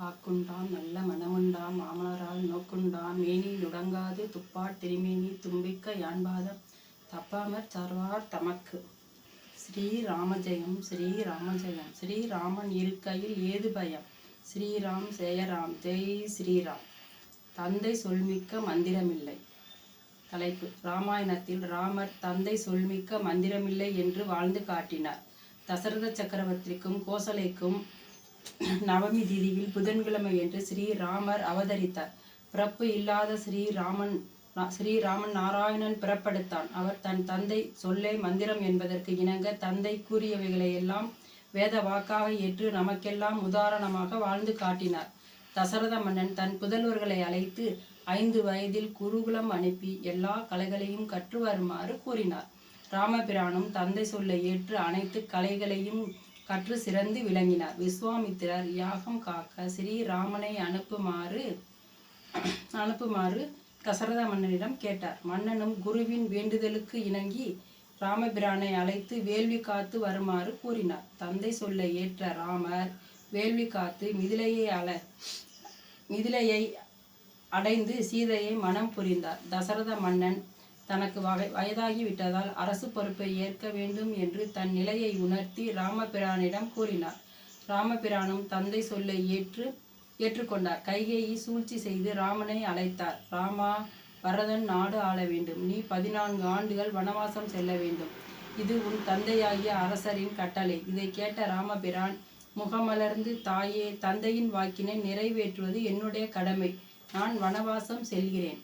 வாக்குண்டாம் நல்ல மனமுண்டாம் மாமலரால் நோக்குண்டாம் மேனி நுடங்காது துப்பாட் திருமேனி தும்பிக்க யான்பாதம் தப்பாமற் சார்வார் தமக்கு. ஸ்ரீ ராமஜெயம் ஸ்ரீ ராமஜெயம் ஸ்ரீராமன் இருக்கையில் ஏது பயம்? ஸ்ரீராம் ஜெயராம் ஜெய் ஸ்ரீராம். தந்தை சொல்மிக்க மந்திரமில்லை. தலைப்பு ராமாயணத்தில் ராமர் தந்தை சொல்மிக்க மந்திரமில்லை என்று வாழ்ந்து காட்டினார். தசரத சக்கரவர்த்திக்கும் கோசலைக்கும் நவமி திதியில் புதன்கிழமை என்று ஸ்ரீராமர் அவதரித்தார். பிறப்பு இல்லாத ஸ்ரீராமன் ஸ்ரீராமன் நாராயணன் பிறப்படுத்தான். அவர் தன் தந்தை சொல்லே மந்திரம் என்பதற்கு இணங்க தந்தை கூறியவைகளை எல்லாம் வேத வாக்காக ஏற்று நமக்கெல்லாம் உதாரணமாக வாழ்ந்து காட்டினார். தசரத மன்னன் தன் புதல்வர்களை அழைத்து ஐந்து வயதில் குருகுலம் அனுப்பி எல்லா கலைகளையும் கற்று வருமாறு கூறினார். ராமபிரானும் தந்தை சொல்லை ஏற்று அனைத்து கலைகளையும் கற்று சிறந்து விளங்கினார். விஸ்வாமித்திரர் யாகம் காக்க ஸ்ரீராமனை அனுப்புமாறு அனுப்புமாறு தசரத மன்னனிடம் கேட்டார். மன்னனும் குருவின் வேண்டுதலுக்கு இணங்கி ராமபிரானை அழைத்து வேள்வி காத்து வருமாறு கூறினார். தந்தை சொல்லை ஏற்ற ராமர் வேள்வி காத்து மிதிலையை அல மிதிலையை அடைந்து சீதையை மனம் புரிந்தார். தசரத மன்னன் தனக்கு வகை வயதாகி விட்டதால் அரசு பொறுப்பை ஏற்க வேண்டும் என்று தன் நிலையை உணர்த்தி ராமபிரானிடம் கூறினார். ராமபிரானும் தந்தை சொல்லை ஏற்று ஏற்றுக்கொண்டார். கைகேயி சூழ்ச்சி செய்து ராமனை அழைத்தார். ராமா பரதன் நாடு ஆள வேண்டும். நீ பதினான்கு ஆண்டுகள் வனவாசம் செல்ல வேண்டும். இது உன் தந்தையாகிய அரசரின் கட்டளை இதை கேட்ட ராமபிரான் முகமலர்ந்து தாயே தந்தையின் வாக்கினை நிறைவேற்றுவது என்னுடைய கடமை. நான் வனவாசம் செல்கிறேன்.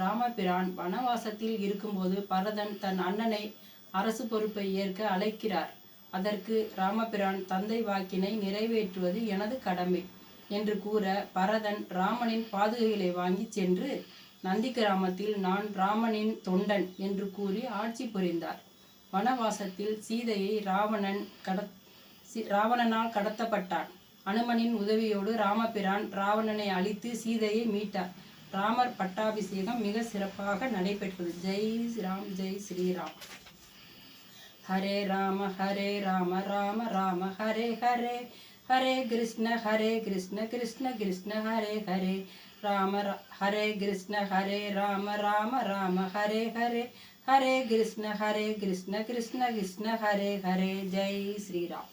ராமபிரான் வனவாசத்தில் இருக்கும்போது பரதன் தன் அண்ணனை அரசு பொறுப்பை ஏற்க அழைக்கிறார். அதற்கு ராமபிரான் தந்தை வாக்கினை நிறைவேற்றுவது எனது கடமை என்று கூற பரதன் ராமனின் பாதுகைகளை வாங்கி சென்று நந்தி கிராமத்தில் நான் ராமனின் தொண்டன் என்று கூறி ஆட்சி புரிந்தார். வனவாசத்தில் சீதையை ராவணன் கட ராவணனால் கடத்தப்பட்டான். அனுமனின் உதவியோடு ராமபிரான் ராவணனை அழித்து சீதையை மீட்டார். ராமர் பட்டாபிஷேகம் மிக சிறப்பாக நடைபெற்றது ஜெய் ராம் ஜெய் ஸ்ரீராம் ஹரே ராம ஹரே ராம ராம ராம ஹரே ஹரே ஹரே கிருஷ்ண ஹரே கிருஷ்ண கிருஷ்ண கிருஷ்ண ஹரே ஹரே ராம ர- ஹரே கிருஷ்ண ஹரே ராம ராம ராம ஹரே ஹரே ஹரே கிருஷ்ண ஹரே கிருஷ்ண கிருஷ்ண கிருஷ்ண ஹரே ஹரே ஜெய் ஸ்ரீராம்